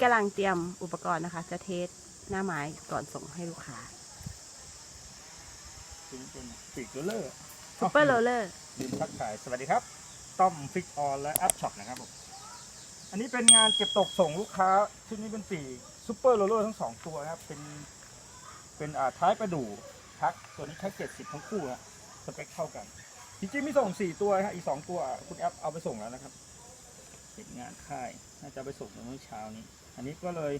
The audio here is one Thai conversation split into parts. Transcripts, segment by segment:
นี้กำลังเตรียมอุปกรณ์นะคะ จะเทสหน้าไม้ก่อนส่งให้ลูกค้าเป็นเป็นปีกโรลเลอร์ซูเปอร์โรลเลอร์ลืมทักทายสวัสดีครับ ต้อมฟิกออนและอัพช็อปนะครับผมอันนี้เป็นงานเก็บตกส่งลูกค้าชุดนี้เป็นปีกซูเปอร์โรลเลอร์ทั้งสองตัวนะครับเป็นเป็นอ่าท้ายประดู่ทักตัวนี้แค่เจ็ดสิบทั้งคู่นะสเปคเท่ากันจริงๆมีส่งสี่ตัวนะฮะอีกสองตัวคุณแอปเอาไปส่งแล้วนะครับติดงานค่ายน่าจะเอาไปส่งเมื่อเช้านี้ อันนี้ก็เลย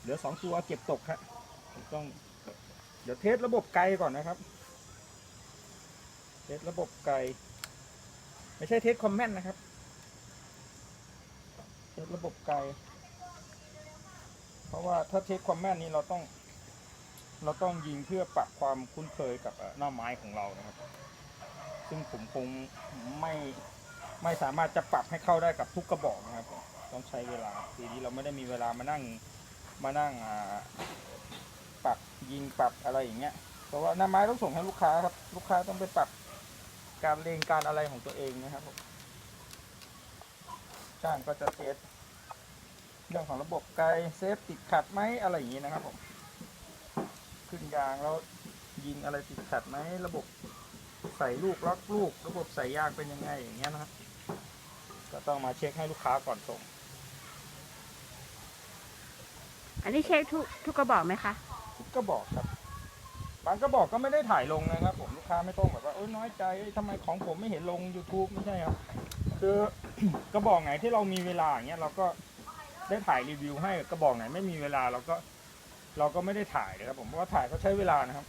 เหลือสองตัวเก็บตกครับต้องเดี๋ยวเทสระบบไกลก่อนนะครับ เทสระบบไกล ไม่ใช่เทสคอมเมนต์นะครับ เทสระบบไกล เพราะว่าถ้าเทสคอมเมนต์นี้เราต้อง เราต้องยิงเพื่อปรับความคุ้นเคยกับหน้าไม้ของเรานะครับ ซึ่งผมคงไม่ ไม่สามารถจะปรับให้เข้าได้กับทุกกระบอกนะครับ ต้องใช้เวลาทีนี้เราไม่ได้มีเวลามานั่งมานั่งปรับยิงปรับอะไรอย่างเงี้ยเพราะว่าหน้าไม้ต้องส่งให้ลูกค้าครับลูกค้าต้องไปปรับการเลงการอะไรของตัวเองนะครับช่างก็จะเทสเรื่องของระบบไกลเซฟติดขัดไหมอะไรอย่างงี้นะครับผมขึ้นยางแล้วยิงอะไรติดขัดไหมระบบใส่ลูกล็อกลูก ระบบใส่ยางเป็นยังไงอย่างเงี้ยนะครับ ก็ต้องมาเช็คให้ลูกค้าก่อนส่ง อันนี้เช็คทุกทุกกระบอกไหมคะ ทุกกระบอกครับ บางกระบอกก็ไม่ได้ถ่ายลงนะครับผมลูกค้าไม่ต้องแบบว่าเอ้ยน้อยใจเอ้ยทำไมของผมไม่เห็นลง YouTube ไม่ใช่ครับ คือกระบอกไหนที่เรามีเวลาอย่างเงี้ยเราก็ได้ถ่ายรีวิวให้กระบอกไหนไม่มีเวลาเราก็ เราก็ไม่ได้ถ่ายนะครับผมเพราะว่าถ่ายก็ใช้เวลานะครับ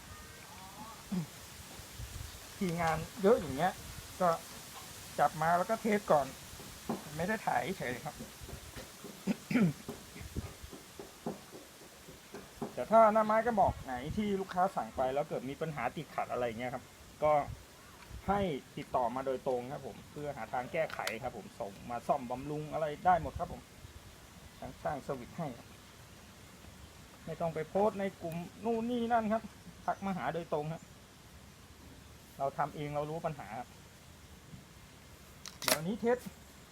ทีงานเยอะอย่างเงี้ย ก็จับมาแล้วก็เทสก่อน ไม่ได้ถ่ายเฉยครับ แต่ถ้าหน้าไม้กระบอกไหนที่ลูกค้าสั่งไปแล้วเกิดมีปัญหาติดขัดอะไรเงี้ยครับ ก็ให้ติดต่อมาโดยตรงครับผม เพื่อหาทางแก้ไขครับผมส่งมาซ่อมบำรุงอะไรได้หมดครับผมทางสร้างสวิตให้ไม่ต้องไปโพสต์ในกลุ่มนู่นนี่นั่นครับทักมาหาโดยตรงครับเราทำเองเรารู้ปัญหาครับเดี๋ยวนี้เทส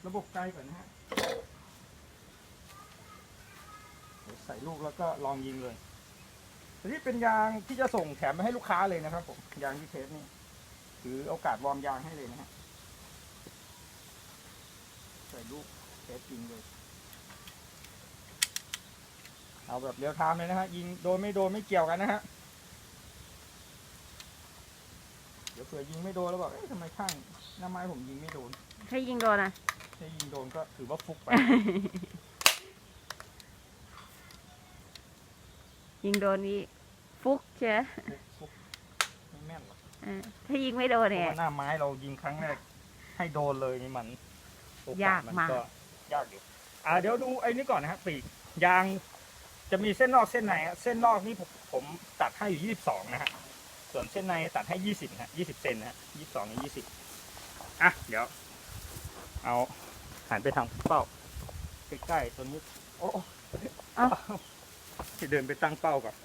ระบบไกลก่อนนะฮะใส่ลูกแล้วก็ลองยิงเลยอันนี้เป็นยางที่จะส่งแถมไปให้ลูกค้าเลยนะครับผมยางที่เทสนี่ถือโอกาสวอร์มยางให้เลยนะฮะใส่ลูกเทสจริงเลย เอาแบบเรียวไทม์เลยนะฮะยิงโดนไม่โดนไม่เกี่ยวกันนะฮะเดี๋ยวเผื่อยิงไม่โดนแล้วบอกเอ๊ะทำไมข้างหน้าไม้ผมยิงไม่โดนถ้ายิงโดนอะ ถ้ายิงโดนก็ถือว่าฟุกไป ยิงโดนนี่ฟุกเชียฟุกฟุกไม่แม่นหรอกเออถ้ายิงไม่โดนเพเนี่ยราะว่าหน้าไม้เรายิงครั้งแรก ให้โดนเลยนี่มันโอกยากนมาก ยากอยู่อ่าเดี๋ยวดูไอ้นี่ก่อนนะฮะปีกยางจะมีเส้นนอกเส้นในฮะเส้นนอกนี่ผมผมตัดให้อยู่ยี่สิบสองนะฮะส่วนเส้นในตัดให้ยี่สิบฮะยี่สิบเซนนะฮะยี่สิบสองกับยี่สิบอะเดี๋ยว เอา หันไปทางเป้า ใกล้ๆตัวนี้ โอ้เอ้า จะเดินไปตั้งเป้าก่อน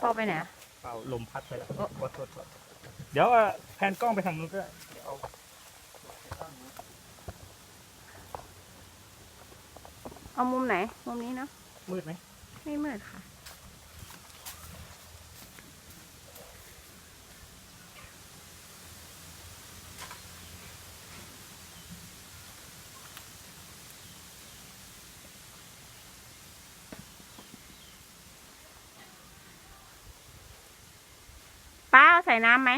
พ่อไปไหนอะ เป้าลมพัดไปแล้วโอ้ขอโทษขอโทษเดี๋ยวเอ่อแพนกล้องไปทางนู้นก็ได้เดี๋ยวเอาเอามุมไหน มุมนี้เนาะมืดไหมไม่มืดค่ะ ใส่น้ำไหม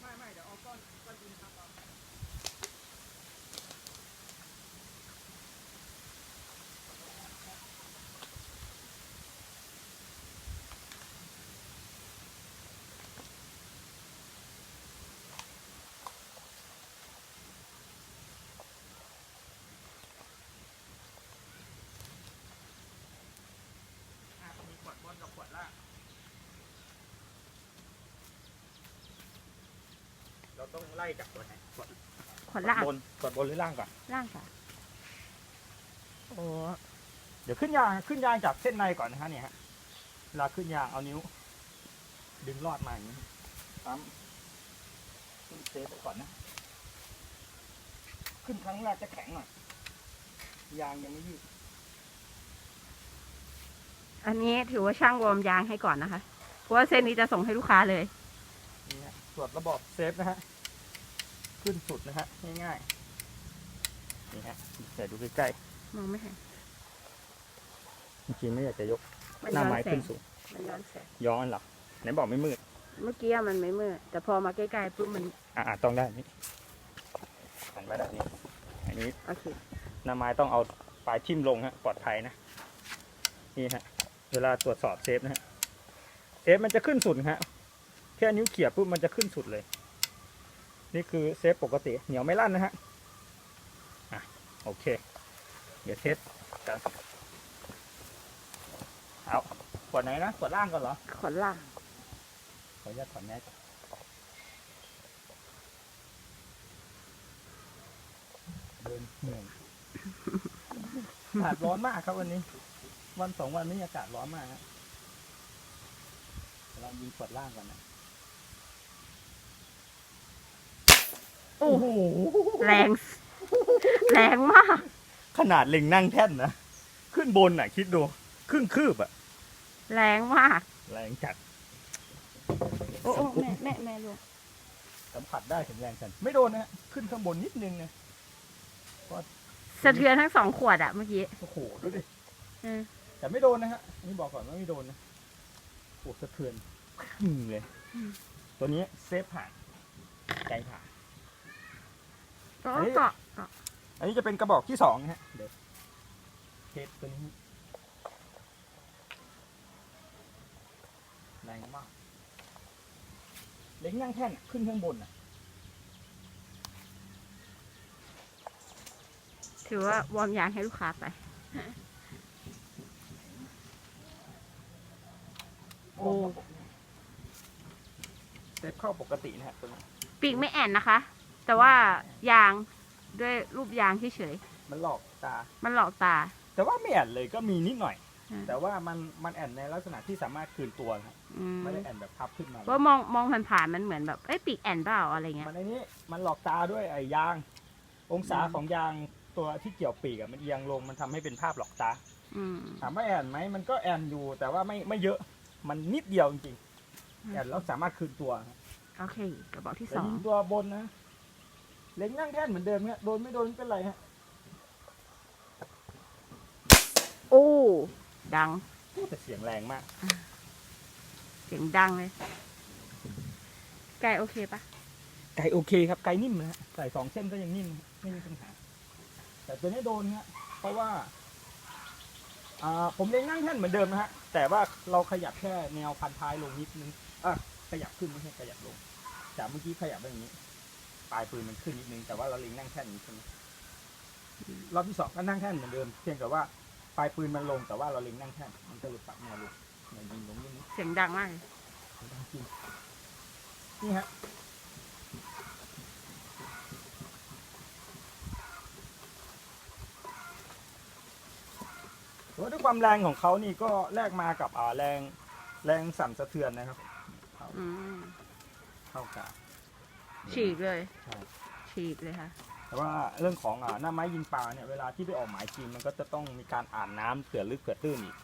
ไม่เดี๋ยวเอาก้อนก้อนดินทำเอา อะมีขวดบนกับขวดล่างเรา ต้องไล่จากตัวไหนขวดขวดล่างบนขวดบนหรือล่างก่อน ล่างค่ะโอ้เดี๋ยวขึ้นยางขึ้นยางจากเส้นในก่อนนะฮะเนี่ยฮะเวลาขึ้นยางเอานิ้ว ดึงลอดมาอย่างนี้ปั๊มขึ้นเซฟไปก่อนนะ ขึ้นครั้งแรกจะแข็งหน่อยยางยังไม่ยืดอันนี้ถือว่าช่างวอร์มยางให้ก่อนนะคะ เพราะว่าเส้นนี้จะส่งให้ลูกค้าเลย นี่ฮะตรวจระบบเซฟนะฮะ ขึ้นสุดนะฮะง่ายๆนี่ฮะเดี๋ยวดูใกล้มองไม่เห็นๆจริงๆไม่อยากจะยกมันหย้น้าอนไม้แสขึ้งนสูง มันย้อนแสงย้อนเหรอไหนบอกไม่มืดเมื่อกี้อะมันไม่มืดแต่พอมาใกล้ๆปุ๊บมันอ่าต้องได้นี่หันมาแบบนี้ อันนี้โอเคหน้าไม้ต้องเอาปลายทิ่มลงฮะปลอดภัยนะนี่ฮะ เวลาตรวจสอบเซฟนะฮะเซฟมันจะขึ้นสุดฮะแค่นิ้วเขี่ยปุ๊บมันจะขึ้นสุดเลย นี่คือเซฟปกติเหนียวไม่ลั่นนะฮะอะโอเค เดี๋ยวเทสกันเอาขวดไหนนะขวดล่างก่อนเหรอขอนล่างขออนุญาตถอดแมสก่อนเดินเหนื่อยอากาศร้อนมากครับวันนี้ วันสองวันนี้อากาศร้อนมากฮะเรายิงขวดล่างก่อนนะ โอ้โหแรง แรงมาก ขนาดเล็งนั่งแท่นนะ ขึ้นบนอะ คิดดู ครึ่งคืบอะ แรงมาก แรงจัด โอ้โอ้แม่แม่แม่ลงสัมผัสได้ถึงแรงจัดไม่โดนนะฮะขึ้นข้างบนนิดนึงนะสะเทือนทั้งสองขวดอะเมื่อกี้โอ้โหดูดิเออแต่ไม่โดนนะฮะอันนี่บอกก่อนว่าไม่โดนนะโอ้สะเทือนหึ่งเลย ตัวนี้เซฟผ่านใจผ่าน ก็เฮ้ยเกาะเกาะอันนี้จะเป็นกระบอกที่สองนะฮะเดี๋ยวเทสตัวนี้แรงมากเล็งนั่งแท่นอะขึ้นข้างบนอะ ถือว่าวอร์มยางให้ลูกค้าไป โอ้ เซฟเข้าปกตินะฮะตัวนี้ปีกไม่แอนนะคะ แต่ว่ายางด้วยรูปยางเฉยมันหลอกตา ๆมันหลอกตา แต่ว่าไม่แอนเลยก็มีนิดหน่อย อืม แต่ว่ามันมันแอนในลักษณะที่สามารถคืนตัวครับอืมไม่ได้แอนแบบพับขึ้นมา เพราะมองมองผ่านๆมันเหมือนแบบเอ้ยปีกแอนเปล่าอะไรเงี้ย มันในนี้มันหลอกตาด้วยไอ้ยาง องศาอืม ของยางตัวที่เกี่ยวปีกอะมันเอียงลงมันทำให้เป็นภาพหลอกตา อืมถามว่าแอนไหมมันก็แอนอยู่แต่ว่าไม่ไม่เยอะมันนิดเดียวจริงอืมๆแอนแล้วสามารถคืนตัวครับโอเคกระบอกที่แต่สอง ยิงตัวบนนะ เล็งนั่งแท่นเหมือนเดิมฮะโดนไม่โดนไม่เป็นไรฮะโอ้ ดังพูดแต่เสียงแรงมากเสียงดังเลย ไก่โอเคปะไก่โอเคครับไก่นิ่มนะฮะใส่สองเส้นก็ยังนิ่มไม่มีปัญหา แต่ตัวนี้โดนฮะเพราะว่า อ่า ผมเล็งนั่งแท่นเหมือนเดิมนะฮะ แต่ว่าเราขยับแค่แนวพันท้ายลงนิดนึงอะขยับขึ้นไม่ใช่ขยับลงจากเมื่อกี้ขยับไปอย่างนี้ ปลายปืนมันขึ้นนิดนึงแต่ว่าเราเล็งนั่งแท่นอย่างนี้ใช่ไหมรอบที่สองก็นั่งแท่นเหมือนเดิมเพียงแต่ว่าปลายปืนมันลงแต่ว่าเราเล็งนั่งแท่นมันก็เลยปรับแนวลงแนวยิงลงนิดนึงเสียงดังมากเลยจริงนี่ฮะแต่ว่าด้วยความแรงของเขานี่ก็แลกมากับอ่าแรงแรงสั่นสะเทือนนะครับอืมเท่ากับ ฉีกเลย ใช่ฉีกเลยค่ะ แต่ว่าเรื่องของอ่าหน้าไม้ยิงปลาเนี่ยเวลาที่ไปออกหมายจริงมันก็จะต้องมีการอ่านน้ำเผื่อลึกเผื่อตื้นอีก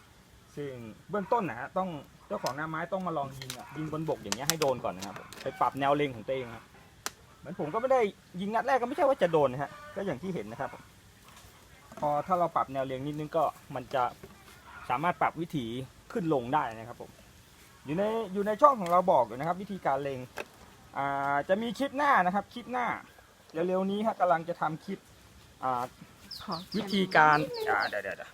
ซึ่งเบื้องต้นนะฮะต้องเจ้าของหน้าไม้ต้องมาลองยิงอะยิงบนบกอย่างเงี้ยให้โดนก่อนนะครับไปปรับแนวเล็งของตัวเองครับเหมือนผมก็ไม่ได้ยิงนัดแรกก็ไม่ใช่ว่าจะโดนนะฮะก็อย่างที่เห็นนะครับ พอถ้าเราปรับแนวเล็งนิดนึงก็มันจะสามารถปรับวิถีขึ้นลงได้นะครับผมอยู่ในอยู่ในช่องของเราบอกอยู่นะครับ วิธีการเล็ง อ่าจะมีคลิปหน้านะครับ คลิปหน้าเร็วๆนี้ครับกำลังจะทำคลิปอ่าขอวิธีการอ่าเดี๋ยวเดี๋ยวเดี๋ยว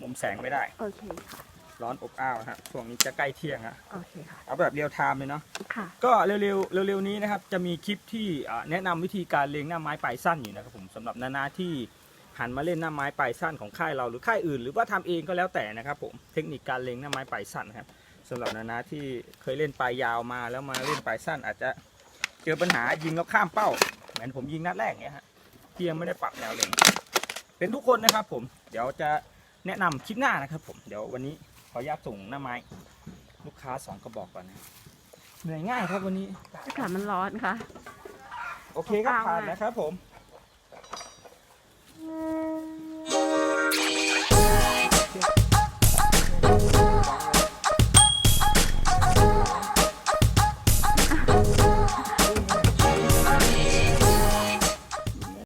มุมแสงไม่ได้ โอเคค่ะ ร้อนอบอ้าวฮะช่วงนี้จะใกล้เที่ยงฮะโอเคค่ะ เอาแบบเรียลไทม์เลยเนาะ ค่ะ ก็เร็วๆเร็วๆนี้นะครับจะมีคลิปที่อ่าแนะนำวิธีการเลี้ยงหน้าไม้ปลายสั้นอยู่นะครับผมสำหรับนานาที่หันมาเล่นหน้าไม้ปลายสั้นของค่ายเราหรือค่ายอื่น หรือว่าทำเองก็แล้วแต่นะครับผมเทคนิคการเลี้ยงหน้าไม้ปลายสั้นนะครับ สำหรับนานาที่เคยเล่นปลายยาวมาแล้วมาเล่นปลายสั้นอาจจะเจอปัญหายิงแล้วข้ามเป้า เหมือนผมยิงนัดแรกเนี่ยฮะที่ยังไม่ได้ปรับแนวเล็งเป็นทุกคนนะครับ ผมเดี๋ยวจะแนะนำคลิปหน้านะครับ ผมเดี๋ยววันนี้ขออนุญาตส่งหน้าไม้ลูกค้าสองกระบอกก่อนนะเหนื่อยง่ายครับวันนี้อากาศมันร้อนค่ะโอเคครับขอบคุณผ่านมากนะครับผมอืม